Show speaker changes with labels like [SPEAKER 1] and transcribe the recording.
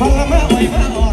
[SPEAKER 1] มาละมาอ่อยมาอ่อ